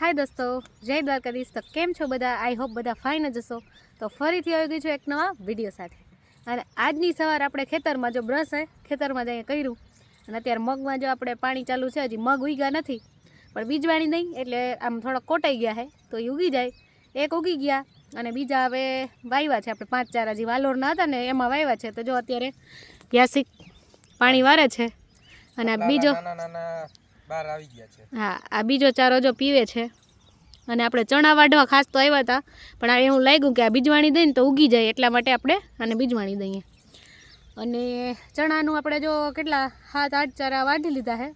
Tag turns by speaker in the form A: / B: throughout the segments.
A: હાય દોસ્તો જય દ્વારકાધીશ. તો કેમ છો બધા? આઈ હોપ બધા ફાઇન જ હશો. તો ફરીથી આવી ગઈ છું એક નવા વીડિયો સાથે. અને આજની સવાર આપણે ખેતરમાં જો બ્રશ હે ખેતરમાં જઈએ કર્યું. અને અત્યારે મગમાં જો આપણે પાણી ચાલુ છે હજી મગ ઉગ્યા નથી. પણ બીજવાણી નહીં એટલે આમ થોડા કોટાઈ ગયા છે તો એ ઉગી જાય. એક ઉગી ગયા અને બીજા હવે વાવ્યા છે. આપણે પાંચ ચાર હજી વાલોરના હતા ને એમાં વાવ્યા છે. તો જો અત્યારે યાસિક પાણી વારે છે. અને આ બીજો હા, આ બીજો ચારો જો પીવે છે. અને આપણે ચણા વાઢવા ખાસ તો આવ્યા હતા, પણ આ એવું લાગ્યું કે આ બીજવાણી દઈએ ને તો ઉગી જાય એટલા માટે આપણે આને બીજવાણી દઈએ. અને ચણાનું આપણે જો કેટલા સાત, આઠ ચારા વાઢી લીધા છે.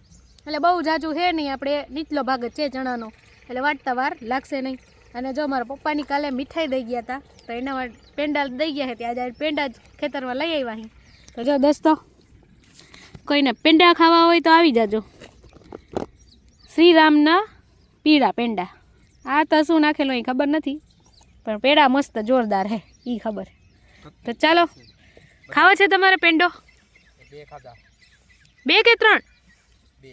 A: એટલે બહુ જાજુ છે નહીં, આપણે નીચલો ભાગ જ છે ચણાનો. એટલે વાટતા વાર લાગશે નહીં. અને જો મારા પપ્પાની કાલે મીઠાઈ દઈ ગયા હતા, તો એના માટે પેંડા દઈ ગયા ત્યાં આજે પેંડા જ ખેતરમાં લઈ આવ્યા તો જો દોસ્તો, કોઈને પેંડા ખાવા હોય તો આવી જાજો. શ્રીરામના પીળા પેંડા. આ તો શું નાખેલો એ ખબર નથી પણ પેડા મસ્ત જોરદાર હે એ ખબર. તો ચાલો ખાવો છે તમારે પેંડો?
B: બે
A: બે કે ત્રણ?
B: બે.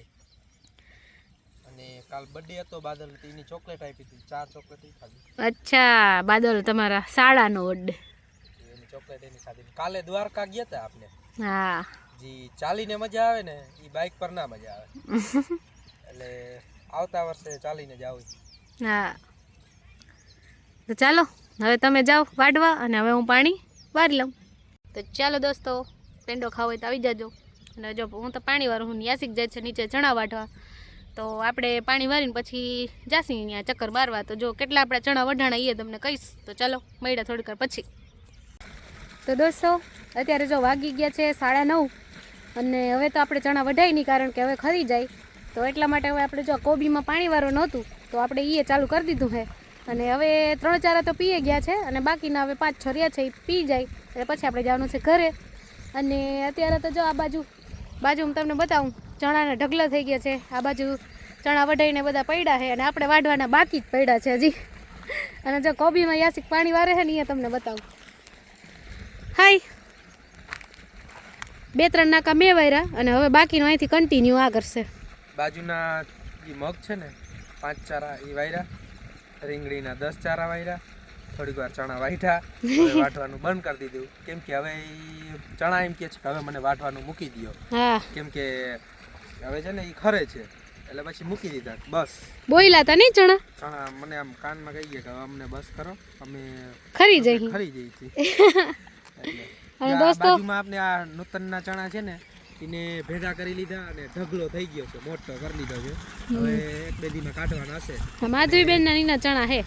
B: અને કાલ બર્થડે હતો બાદલ એની ચોકલેટ આપી હતી ચાર ચોકલેટ ઈ ખાધી.
A: અચ્છા બાદલ તમારા શાળાનો બર્થડે
B: એની ચોકલેટ એની ખાધી. કાલે દ્વારકા ગયા હતા આપણે
A: હા.
B: જે ચાલીને મજા આવે ને એ બાઇક પર ના મજા આવે. એટલે આવતા વર્ષે ચાલીને જ આવી.
A: હા. તો ચાલો, હવે તમે જાઓ વાડવા અને હવે હું પાણી વારી લઉં. તો ચાલો દોસ્તો, પેંડો ખાવો હોય તો આવી જાજો. અને જો હું તો પાણી વાળું હું યાસિક જાય છે નીચે ચણા વાઢવા. તો આપણે પાણી વારીને પછી જાસી ત્યાં ચક્કર મારવા. તો જો કેટલા આપણા ચણા વઢાણા એ તમને કહીશ. તો ચાલો, મળ્યા થોડીક વાર પછી. તો દોસ્તો, અત્યારે જો વાગી ગયા છે સાડા નવ. અને હવે તો આપણે ચણા વઢાય નહીં કારણ કે હવે ખરી જાય. તો એટલા માટે હવે આપણે જો કોબીમાં પાણી વાળું નહોતું, તો આપણે એ ચાલુ કરી દીધું છે અને હવે ત્રણ ચારા તો પીએ ગયા છે, અને બાકીના હવે પાંચ છરિયા છે એ પી જાય. એટલે પછી આપણે જવાનું છે ઘરે. અને અત્યારે તો જો આ બાજુ બાજુ હું તમને બતાવું, ચણાના ઢગલા થઈ ગયા છે. આ બાજુ ચણા વઢાઈને બધા પડ્યા છે, અને આપણે વાઢવાના બાકી જ પડ્યા છે હજી. અને જો કોબીમાં યાસિક પાણી વારે છે ને એ તમને બતાવું. હાય. બે ત્રણ નાકા મેં વાર્યા, અને હવે બાકીનું અહીંથી કન્ટિન્યુ આ કરશે.
B: બાજુના જે મગ છે ને પાંચ ચારા એ વાયરા રીંગણીના દસ ચારા વાયરા થોડીક વાર ચણા વાઢ્યા વાટવાનું બંધ કરી દીધું. કેમ કે હવે ચણા એમ કે છે કે હવે મને વાટવાનું મૂકી દો કેમ કે હવે છે ને એ ખરે છે. એટલે પછી મૂકી દીધા. બસ.
A: બોઈલા તા નહીં ચણા?
B: ચણા મને આમ કાનમાં કહીએ કે હવે અમને બસ કરો. અમે
A: ખરી જઈ.
B: ખરી જઈ છીએ.
A: અને દોસ્તો
B: બાજુમાં આપણે આ નૂતનના ચણા છે ને એને ભેગા કરી લીધા અને ઢગલો થઈ ગયો છે મોટો કરી લીધો છે. હવે એક બે દીમાં કાઢવાના હશે.
A: માધવીબેનના નીના ચણા હે.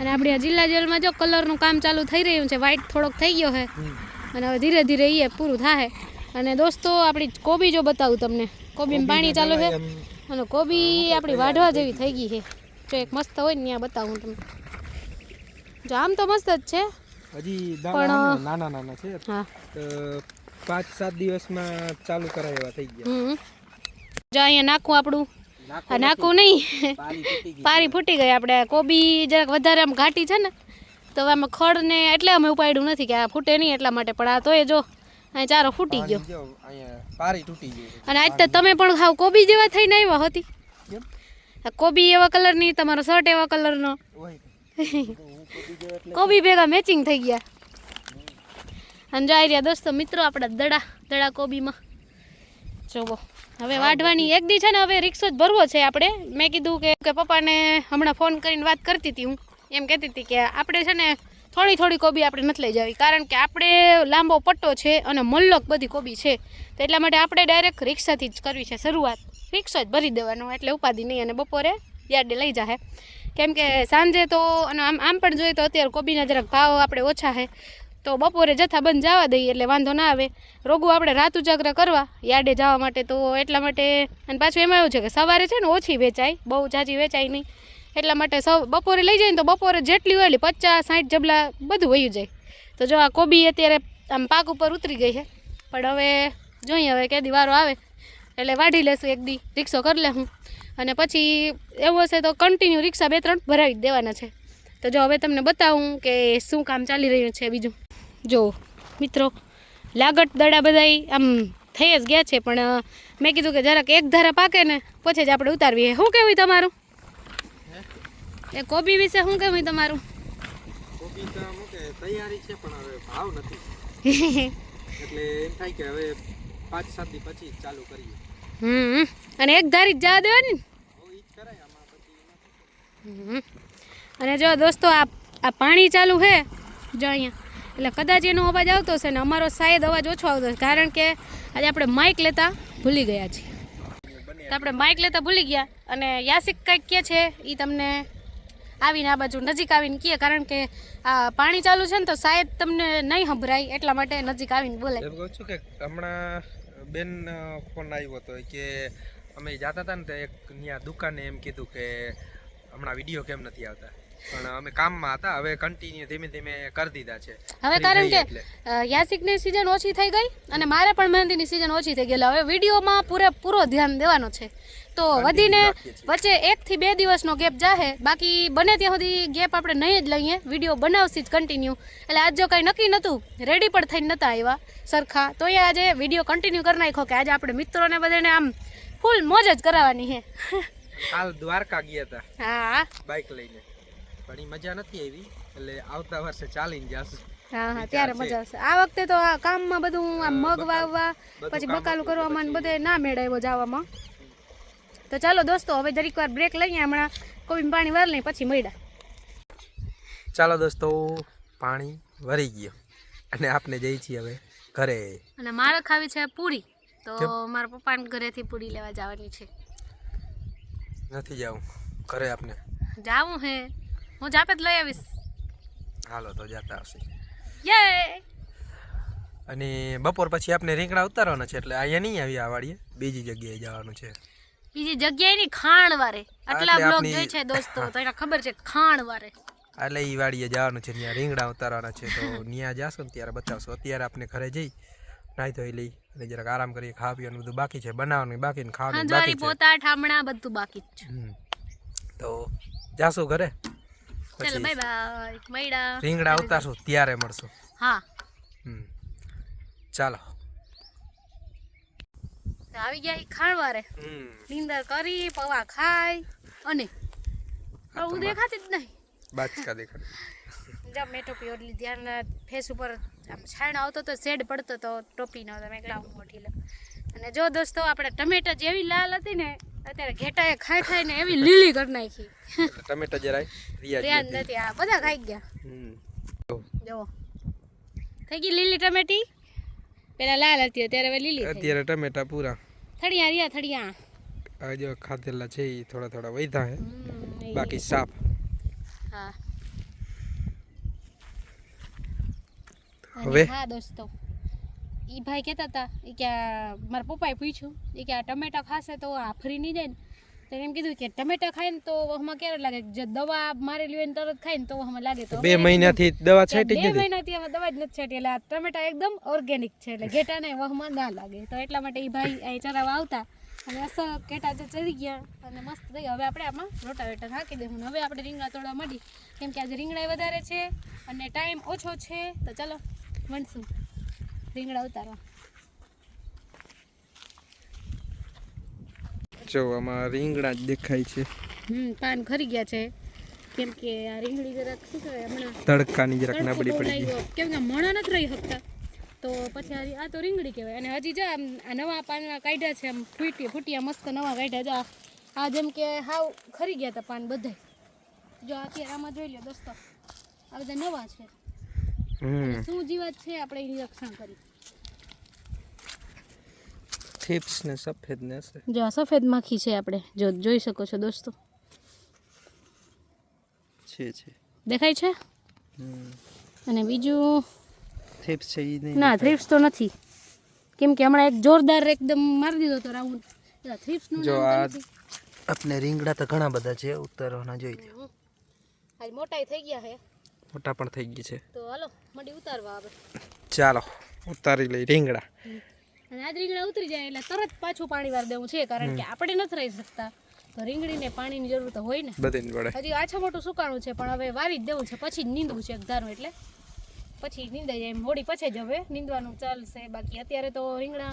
A: અને આપણી જિલ્લા જેલમાં જો કલરનું કામ ચાલુ થઈ રહ્યું છે વ્હાઈટ થોડોક થઈ ગયો છે અને હવે ધીરે ધીરે એ પૂરું થાય અને દોસ્તો આપણી કોબી જો બતાવું તમને. કોબીમાં પાણી ચાલુ છે અને કોબી આપણી વાઢવા જેવી થઈ ગઈ. છે જો એક મસ્ત હોય ને ત્યાં બતાવું તમને. જો આમ તો મસ્ત જ છે.
B: હજી
A: પણ-
B: છે ને નાના નાના છે.
A: હા.
B: પાંચ સાત દિવસમાં ચાલુ કરાય એવા થઈ ગયા.
A: જો અહીંયા નાખું આપણું.
B: નાખું
A: નહીં.
B: પારી
A: ફૂટી ગઈ. આપણે કોબી જરાક વધારે આમ ઘાટી છે ને તો આમાં ખડ ને એટલે અમે ઉપાડ્યું નથી કે આ ફૂટે નહીં એટલા માટે. પણ આ તોય જો અહીં ચારો ફૂટી ગયો.
B: પારી તૂટી ગઈ
A: અને આજ તો તમે પણ ખાવ કોબી જેવા થઈને આવ્યા હતી. કોબી એવા કલરની તમારો શર્ટ એવા કલરનો.
B: કોબી
A: ભેગા મેચિંગ થઈ ગયા. અને જાય રહ્યા દોસ્તો, મિત્રો, આપણા દડા દડા કોબીમાં. જોવો. હવે વાઢવાની એક દી છે ને, હવે રિક્ષો જ ભરવો છે આપણે. મેં કીધું કે કે પપ્પાને હમણાં ફોન કરીને વાત કરતી હતી હું. એમ કહેતી હતી કે, આપણે છે ને, થોડી થોડી કોબી આપણે નથી લઈ જવી, કારણ કે આપણે લાંબો પટ્ટો છે અને મલ્લક બધી કોબી છે. તો એટલા માટે આપણે ડાયરેક્ટ રિક્ષાથી જ કરવી છે શરૂઆત. રિક્ષો જ ભરી દેવાનો, એટલે ઉપાધિ નહીં, અને બપોરે યાર્ડે લઈ જાહે. કેમ કે સાંજે તો, અને આમ આમ પણ જોઈએ તો અત્યારે કોબીના જરાક ભાવ આપણે ઓછા છે. તો બપોરે જથ્થાબંધ જવા દઈએ એટલે વાંધો ના આવે. રોગું આપણે રાત ઉજાગરા કરવા, યાર્ડે જવા માટે તો એટલા માટે અને પાછું એમાં એવું છે કે સવારે છે ને ઓછી વેચાય, બહુ જાજી વેચાય નહીં. એટલા માટે સૌ બપોરે લઈ જાય ને તો બપોરે જેટલી હોય એટલી પચાસ સાઠ જબલા બધું વયું જાય. તો જો આ કોબી અત્યારે આમ પાક ઉપર ઉતરી ગઈ છે. પણ હવે જોઈએ હવે કે વારો આવે. એટલે વાઢી લેશું એક દી, રિક્ષો કરી લે હું અને પછી એવું હશે તો કન્ટિન્યુ રિક્ષા બે ત્રણ ભરાવી દેવાના છે. તો જો હવે તમને બતાવું કે શું કામ ચાલી રહ્યું છે બીજું. જો મિત્રો લાગટ દડા બધાય આમ થઈ જ ગયા છે પણ મેં કીધું કે જરાક એક ધારા પાકે ને પછી જ આપણે ઉતારવીએ શું કહેવું તમારું? એ કોબી વિશે શું કહેવું તમારું?
B: તૈયારી છે પણ હવે ભાવ નથી. એટલે એમ થાય કે હવે પાંચ સાત દી પછી ચાલુ કરીએ.
A: હમ અને એક ધારી જ જવા દેવાની ને
B: હવે ઈ જ કરાય આમાં પછી
A: હમ. અને જો દોસ્તો, આ આ પાણી ચાલુ છે, જો અહીંયા. એટલે કદાચ એનો અવાજ આવતો હશે ને અમારો શાયદ અવાજ ઓછો આવતો હશે, કારણ કે આજે આપણે માઇક લેતા ભૂલી ગયા છીએ. તો આપણે માઇક લેતા ભૂલી ગયા અને યાસિક કંઈક કે છે એ તમને આવીને આ બાજુ નજીક આવીને કહે, કારણ કે આ પાણી ચાલુ છે ને તો શાયદ તમને નહીં સંભળાય, એટલા માટે નજીક આવીને બોલે.
B: એમ કહું છું કે હમણાં બેન ફોન આવ્યો હતો કે અમે જતા હતા ને તો એક ત્યાં દુકાને એમ કીધું કે હમણાં વીડિયો કેમ નથી આવતા. પણ અમે કામમાં હતા હવે કન્ટિન્યુ ધીમે ધીમે કરી દીધા છે.
A: હવે કારણ કે યાસિકની સિઝન ઓછી થઈ ગઈ અને મારે પણ મહેંદીની સિઝન ઓછી થઈ ગઈ એટલે હવે વિડીયોમાં પૂરેપૂરો ધ્યાન દેવાનો છે. તો વધીને. વચ્ચે એકથી બે દિવસનો ગેપ જાહે બાકી બને ત્યાં સુધી ગેપ આપણે નહીં જ લઈએ વીડિયો બનાવશી જ કન્ટિન્યુ એટલે આજ જો કંઈ નક્કી નહોતું રેડી પણ થઈને નહોતા આવ્યા સરખા. તો એ આજે વીડિયો કન્ટિન્યુ કરી નાખ્યો કે આજે આપણે મિત્રોને બધાને આમ ફૂલ મોજ જ કરાવવાની છે.
B: હાલ દ્વારકા ગયા હતા
A: હા.
B: બાઇક લઈને. પણ એ મજા નથી આવી. એટલે આવતા વર્ષે ચાલીને જાશું.
A: હા હા ત્યારે મજા આવશે. આ વખતે તો આ કામમાં બધું આમ મગ વાવવા પછી બકાલું કરવામાં ને બધે ના મેળાવ્યો જવામાં. તો ચાલો દોસ્તો હવે જરીક વાર બ્રેક લઈએ. હમણાં કોઈ પાણી વાર લઈ પછી મળ્યા.
B: ચાલો દોસ્તો પાણી વરી ગયો. અને આપણે જઈએ છીએ હવે ઘરે.
A: અને મારે ખાવી છે પૂરી. તો મારા પપ્પાને ઘરેથી પૂરી લેવા જવાની છે.
B: નથી જવું. ઘરે આપણે
A: જાવું હે. હું જાપે જ લઈ આવીશ.
B: હાલો તો જતા આવશે
A: યે
B: અને બપોર પછી આપણે રીંગણા ઉતારવાના છે એટલે અહીંયા નહીં આવી આ વાડીએ. બીજી જગ્યાએ જવાનું છે.
A: બીજી જગ્યાએ ની ખાણ વારે. આટલા બ્લોગ જોઈ છે દોસ્તો તો એને ખબર છે ખાણ વારે.
B: એટલે ઈ વાડીએ જવાનું છે ત્યાં રીંગણા ઉતારવાના છે તો ત્યાં જાશું ને ત્યારે બતાવશું. અત્યારે આપણે ઘરે જઈ નાઈ ધોઈ લઈ અને જરાક આરામ કરીએ ખાવા પીવાનું બધું બાકી છે બનાવવાનું બાકી ને ખાવાનું બાકી છે.
A: પોતા ઠામણા બધું બાકી છે.
B: તો જાશું ઘરે? પછી
A: બાય બાય મળ્યા.
B: રીંગણા ઉતારશું ત્યારે મળશું.
A: હા.
B: ચાલો.
A: આવી ગયા ખાણવારે. નીંદર કરી પવા ખાય અને હું દેખાતી જ નહીં.
B: બાચકા દેખાતી.
A: જા મેં ટોપી ઓઢી ધ્યાન ફેસ ઉપર આમ છાણ આવતો તો શેડ પડતો તો ટોપી નો તમે એકલા હું મોટી લઉં અને જો દોસ્તો આપણે ટમેટા જેવી લાલ હતી ને અત્યારે ઘેટાએ ખાઈ ખાઈને એવી લીલી કરી નાખી.
B: ટમેટા જરાય રિયાજ
A: ધ્યાન
B: નથી.
A: નથી આ બધા ખાઈ ગયા.
B: હમ.
A: જુઓ. થઈ ગઈ લીલી ટમેટી? પેલા લાલ હતી અત્યારે હવે લીલી થઈ
B: અત્યારે ટમેટા પૂરા.
A: થડિયા રહ્યા થડિયા
B: આ જો ખાધેલા છે એ થોડા થોડા વૈધા હે.
A: હમ, એ.
B: બાકી સાફ.
A: હા.
B: હવે?
A: અને હા દોસ્તો. ઈ ભાઈ કહેતા હતા એ કે મારા પપ્પાએ પૂછ્યું એ કે આ ટમેટા ખાશે તો આફરી નહીં જાય ને. તો એમ કીધું કે ટમેટા ખાય ને તો વહમાં ક્યારે લાગે જે દવા મારેલી હોય ને તરત ખાય ને તો વહમાં લાગે તો
B: બે મહિનાથી દવા છાંટી
A: બે મહિનાથી હવે દવા જ નથી છાંટી એટલે આ ટમેટા એકદમ ઓર્ગેનિક છે એટલે ઘેટાને વહમાં ના લાગે. તો એટલા માટે એ ભાઈ અહીં ચરાવવા આવતા અને અસર ઘેટા જે ચડી ગયા અને મસ્ત થઈ. ગયા. હવે આપણે આમાં રોટાવેટર નાખી દઈશું હવે આપણે રીંગણા તોડવા માંડી. કેમ કે આજે રીંગણા વધારે છે અને ટાઈમ ઓછો છે. તો ચાલો મળશું રીંગણા ઉતારવા.
B: જો આમાં રીંગણા જ દેખાય છે.
A: હમ પાન ખરી ગયા છે. કેમ કે આ રીંગણી જરાક શું કહેવાય હમણાં
B: તડકાની જરાક નબળી પડી ગઈ.
A: કેમ કે મણા નથી રહી શકતા. તો પછી આ તો રીંગણી કહેવાય. અને હજી જા આ નવા પાન કાઢ્યા છે આમ ફૂટી ફૂટિયા મસ્ત નવા કાઢ્યા જા આ- જેમ કે હાવ ખરી ગયા હતા પાન બધે જો અત્યારે આમાં જોઈ લો દોસ્તો આ બધા નવા છે. શું જીવાત છે આપણે એની રક્ષણ કરી.
B: થીપ્સ ને સફેદ ને
A: જો આ સફેદ માખી છે આપણે. જો જોઈ શકો છો દોસ્તો.
B: છે છે.
A: દેખાય છે? અને બીજું?
B: થીપ્સ છે એ
A: ના થ્રિપ્સ તો નથી. કેમ કે હમણાં એક જોરદાર એકદમ મારી દીધો તો રાઉન્ડ થ્રિપ્સનું
B: જો આ. આપણે રીંગડા તો ઘણા બધા છે ઉતારવાના જોઈ લો
A: આજ મોટાઈ થઈ ગયા છે.
B: મોટા પણ થઈ ગઈ છે.
A: તો હાલો મંડી ઉતારવા આવે.
B: ચાલો ઉતારી લઈ રીંગણા.
A: અને આજ રીંગણા ઉતરી જાય એટલે તરત પાછું પાણી વાર દેવું છે કારણ કે આપણે નથી રહી શકતા. તો રીંગણીને પાણીની જરૂર તો હોય ને.
B: બધી પડે
A: હજી આછા મોટું સુકાણું છે પણ હવે વાવી જ દેવું છે પછી જ નીંદવું છે એક ધારું એટલે. પછી નીંદાઈ જાય મોડી પછી જ હવે નીંદવાનું ચાલશે. બાકી અત્યારે તો રીંગણા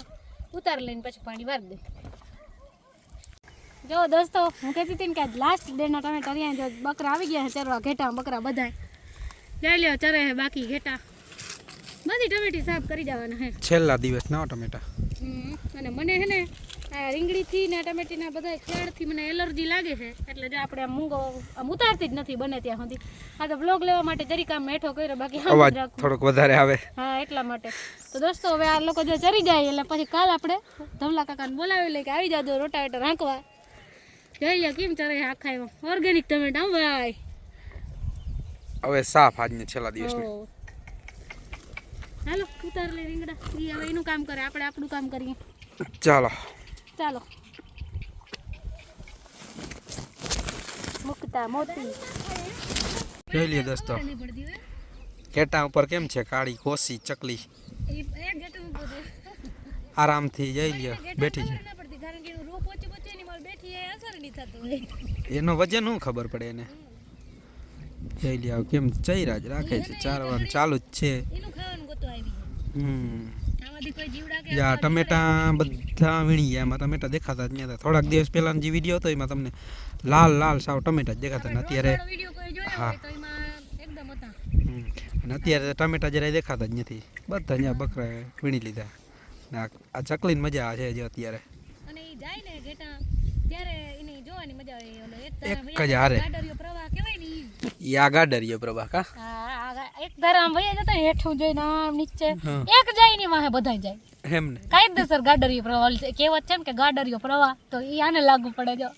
A: ઉતાર લઈને પછી પાણી વાર દે. જો દોસ્તો હું કહેતી હતી ને કે લાસ્ટ ડેના તમે રહ્યા જો બકરા આવી ગયા છે ચરવા ઘેટા બકરા બધાય. લઈ લ્યો ચરે હે બાકી ઘેટા. બધી ટમેટી સાફ કરી જવાના હે.
B: છેલ્લા દિવસ ના ટમેટા.
A: અને મને હે ને આ રીંગણીથી ને ટમેટીના બધા ખેડથી મને એલર્જી લાગે છે. એટલે જો આપણે આમ મૂંગો આમ ઉતારતી જ નથી બને ત્યાં સુધી. આ તો બ્લોગ લેવા માટે જરીક આમ મેઠો કર્યો બાકી
B: અવાજ
A: રાખું.
B: થોડોક વધારે આવે.
A: હા એટલા માટે. તો દોસ્તો હવે આ લોકો જો ચરી જાય એટલે પછી કાલ આપણે ધમલા કાકાને બોલાવી લઈએ કે આવી જાજો રોટાવેટર હાંકવા. જોઈએ કેમ ચરે આખા એમાં ઓર્ગેનિક ટમેટા ભાઈ.
B: હવે સાફ આજને છેલ્લા દિવસની.
A: હાલો ઉતાર લે રીંગડા ઈ હવે એનું કામ કરે આપણે આપણું કામ કરીએ.
B: ચાલો.
A: ચાલો. મુકતા મોતી.
B: જોઈ લઈએ દોસ્તો. ઘેટા ઉપર કેમ છે કાળી કોસી ચકલી?
A: એ
B: આરામથી જઈ લ્યો બેઠી છે.
A: એ
B: એનો વજન શું ખબર પડે એને? જઈ લ્યો કેમ ચૈરા જ રાખે છે? ચારવાનું ચાલુ જ છે. યા ટમેટા બધા વીણી ગયા. એમાં ટમેટા દેખાતા જ નહીં હતા થોડાક દિવસ પહેલાનો જે વીડિયો હતો એમાં તમને લાલ લાલ સાવ ટમેટા જ દેખાતા. ને અત્યારે હા. અને અત્યારે ટમેટા જરાય દેખાતા જ નથી. બધા અહીંયા બકરા વીણી લીધા. ને આ ચકલીની મજા આવે છે જે અત્યારે.
A: અને જાય ને ત્યારે એની મજા આવે એક
B: એક જ હારે.
A: ગાડરિયો પ્રવાહ કહેવાય ને ઈ.
B: ઈ આ ગાડરીયો પ્રભા કા?
A: હા, એક ધારા આમ વયા જતા હેઠું જોઈને આમ નીચે. એક જાય ની વાહે બધાય જાય.
B: એમ ને?
A: કાયદેસર ગાડરિયો પ્રવાહ કહેવત છે ને કે ગાડરિયો પ્રવાહ તો ઈ આને લાગુ પડે જો.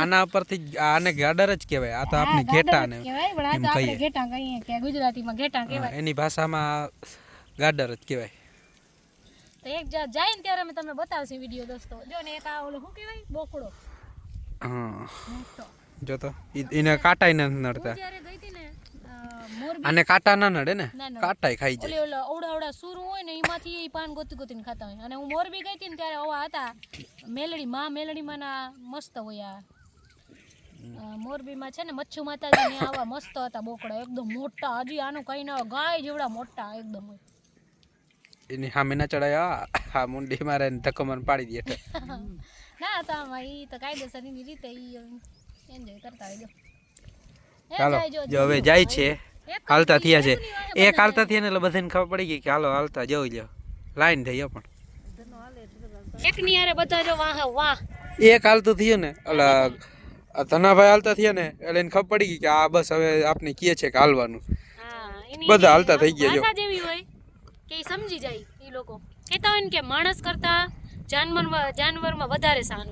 B: આના પરથી જ આને ગાડર જ કહેવાય. આ તો આપણે ઘેટા ને
A: કહેવાય પણ આ તો આપણે ઘેટા કહીએ કે ગુજરાતીમાં ઘેટા કહેવાય.
B: એની ભાષામાં ગાડર જ કહેવાય.
A: તો એક જાય ને ત્યારે અમે તમને બતાવશું વીડિયો દોસ્તો. જો ને એક આ ઓલો શું કહેવાય? બોકડો.
B: હા. જો તો એને કાંટાય નથી નડતા.
A: અને ને
B: કાંટા ના નડે ને?
A: ના, ના.
B: કાંટાય ખાઈ જાય.
A: ઓલી અવડા અવડા સુરું હોય ને એમાંથી એ પાન ગોતી ગોતીને ખાતા હોય. અને હું મોરબી ગઈ હતી ને ત્યારે આવા હતા મેલડી માં મેલડી માના મસ્ત હોય આ. મોરબીમાં છે ને મચ્છુ માતાજી ને આવા મસ્ત હતા બોકડા એકદમ મોટા હજી આનું કઈ ના ગાય જેવડા મોટા એકદમ હોય.
B: એની સામે ના ચડાયા. આ મુંડી મારે ને ધક્કો મને પાડી દે.
A: ના તો આમાં ઈ તો કાયદેસરની રીતે ઈ એન્જોય કરતા હોય
B: ચાલો
A: જો,
B: હવે જાય છે. હાલતા થયા છે.
A: એ
B: એક હાલતા થયા ને એટલે બધાને ખબર પડી ગઈ કે હાલો હાલતા જવું જો લાઈન થઈ ગયો પણ.
A: એકની હારે બધા જો વાહ વાહ.
B: એક હાલતું થયું ને એટલે આ ધનાભાઈ હાલતા થયા ને એટલે એને ખબર પડી ગઈ કે આ બસ હવે આપને કહે છે કે હાલવાનું. બધા હાલતા થઈ ગયા જો.
A: જેવી હોય કે સમજી જાય એ લોકો. કહેતા હોય ને કે માણસ કરતા જાનવરમાં જાનવરમાં વધારે સાન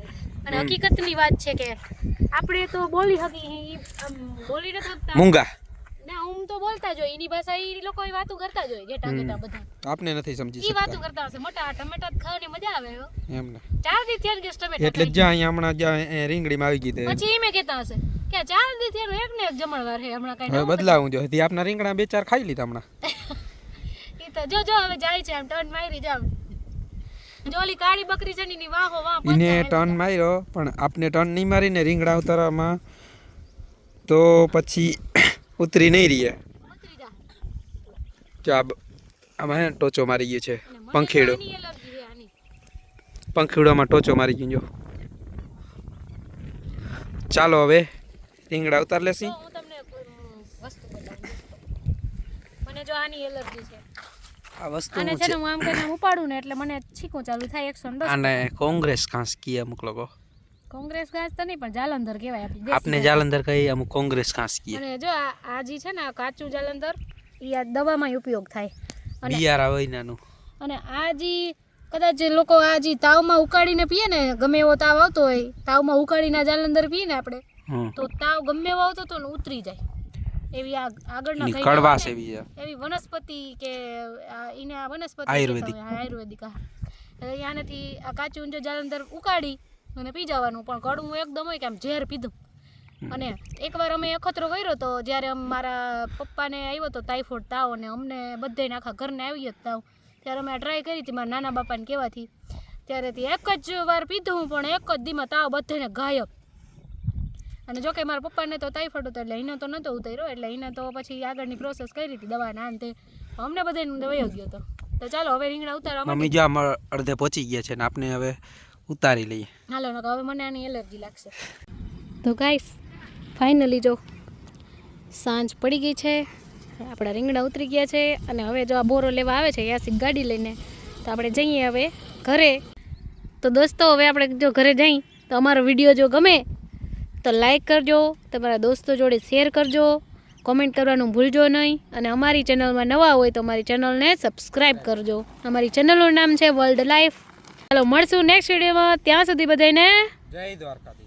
A: અને. હકીકતની વાત છે કે આપણે તો બોલી હકી બોલી નથી શકતા.
B: મૂંગા.
A: ના હું તો બોલતા જ હોય. એની ભાષા એ લોકો વાતો કરતા જ હોય ઘેટા
B: હમ.
A: ઘેટા બધા.
B: આપને નથી સમજી
A: શકતા એ
B: વાતો
A: કરતા હશે. મોટા ટમેટા ખાવાની મજા આવે
B: એમ ને.
A: ચાર દી થયા કે ટમેટા
B: એટલે જ જ્યાં અહીંયા હમણાં જ્યાં રીંગણીમાં આવી ગઈ
A: પછી એ મેં કહેતા હશે કે ચાર દી થયા એક ને એક જમણવાર હે હમણાં કઈ
B: બદલાવું જો હતી આપના રીંગણા બે ચાર ખાઈ લીધા હમણાં.
A: એ તો જો જો હવે જાય છે આમ ટર્ન મારી જામ જો ઓલી કાળી બકરી છે ની વાહો વાહ
B: એને ટર્ન માર્યો પણ આપને ટર્ન નહીં મારીને રીંગણા ઉતારવામાં તો પછી ઉતરી નહીં રહીએ.
A: ઉતરી જો.
B: આ બ- આમાં ટોચો મારી ગયો છે પંખેડો. પંખીડોમાં ટોચો મારી ગયો જો. ચાલો હવે રીંગણા ઉતાર
A: બતાવું. મને જો આની એલર્જી છે.
B: આ વસ્તુ અને
A: છે. ને હું આમ કરીને ઉપાડું ને એટલે મને છીકો ચાલુ થાય એકસો ને દસ
B: કોંગ્રેસ ઘાસ કી અમુક લોકો.
A: કોંગ્રેસ ઘાસ તો નહીં પણ જાલંધર કહેવાય આપણે
B: આપને જાલંધર કહી અમુક કોંગ્રેસ ઘાસ કી
A: અને જો આ જે છે ને આ કાચું જાલંધર એ આ દવામાં ઉપયોગ થાય. અને
B: બિયારા હોય નાનું
A: અને આ જે કદાચ લોકો આ જે તાવમાં ઉકાળીને પીએ ને ગમે એવો તાવ આવતો હોય તાવમાં ઉકાળીને જાલંધર પીએ ને આપણે તો તાવ ગમે એવો આવતો તો ને ઉતરી જાય. એવી આગળના
B: કડવાશ એવી છે
A: એવી વનસ્પતિ કે એને આ વનસ્પતિ
B: આયુર્વેદિક.
A: આયુર્વેદિક આનાથી આ કાચું ઊંજો જાલંધર ઉકાળી અને પી જવાનું પણ કડવું એકદમ હોય કે આમ ઝેર પીધું. અને એકવાર અમે અખતરો કર્યો તો જ્યારે મારા પપ્પાને આવ્યો તો ટાઈફોઈડ તાવ અને અમને બધાને આખા ઘરને આવી ગયો તાવ. ત્યારે અમે ટ્રાય કરી હતી મારા નાના બાપાને કહેવાથી. ત્યારે એક જ વાર પીધું પણ એક જ દીમાં તાવ બધાને ગાયબ. અને જોકે મારા પપ્પાને તો ટાઈફોઇડ હતો એટલે એને તો નહોતો ઉતાર્યો એટલે એને તો પછી આગળની પ્રોસેસ કરી હતી દવાના તે અમને બધાને વયો ગયો હતો. તો ચાલો હવે રીંગણા ઉતારવા
B: મમ્મી જો અમાર અડધે પહોંચી ગયા છે ને આપણે હવે ઉતારી લઈએ.
A: હાલો નકર હવે મને આની એલર્જી લાગશે. તો ગાઈસ ફાઇનલી જો સાંજ પડી ગઈ છે આપણા રીંગણા ઉતરી ગયા છે અને હવે જો આ બોરો લેવા આવે છે યાસી ગાડી લઈને તો આપણે જઈએ હવે ઘરે. તો દોસ્તો હવે આપણે જો ઘરે જઈ તો અમારો વીડિયો જો ગમે તો લાઈક કરજો, તમારા દોસ્તો જોડે શેર કરજો કોમેન્ટ કરવાનું ભૂલજો નહીં અને અમારી ચેનલમાં નવા હોય તો અમારી ચેનલને સબસ્ક્રાઈબ કરજો. અમારી ચેનલનું નામ છે વર્લ્ડ લાઈફ ચાલો મળશું નેક્સ્ટ વિડીયોમાં ત્યાં સુધી બધાને
B: જય દ્વારકા